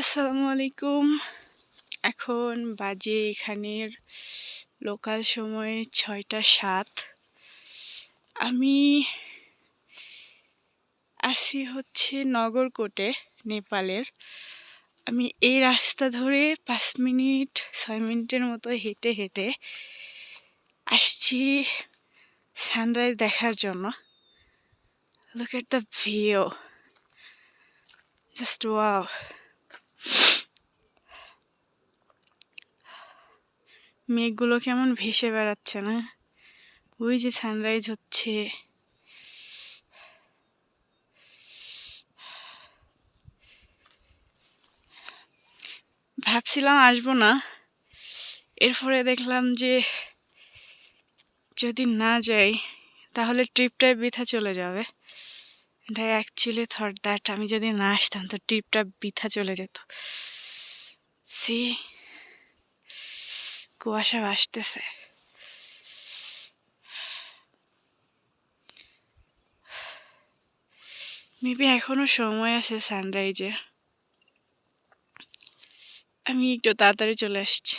আসসালামু আলাইকুম এখন বাজে এখানের লোকাল সময় ছয়টা সাত। আমি আসি হচ্ছে নগরকোটে, নেপালের। আমি এই রাস্তা ধরে পাঁচ মিনিট, ছয় মিনিটের মতো হেঁটে হেঁটে আসছি সানরাইজ দেখার জন্য। Look at the view just wow মেঘগুলো কেমন ভেসে বেড়াচ্ছে না? ওই যে সানরাইজ হচ্ছে। ভাবছিলাম আসব না। এরপরে দেখলাম যে যদি না যাই, তাহলে ট্রিপটাই বৃথা চলে যাবে। এটা অ্যাকচুয়ালি থট দ্যাট আমি যদি না আসতাম, তো ট্রিপটা বৃথা চলে যেত। সি কুয়াশা ভাসতেছে। মেবি এখনও সময় আছে সানরাইজে আমি একটু তাড়াতাড়ি চলে আসছি।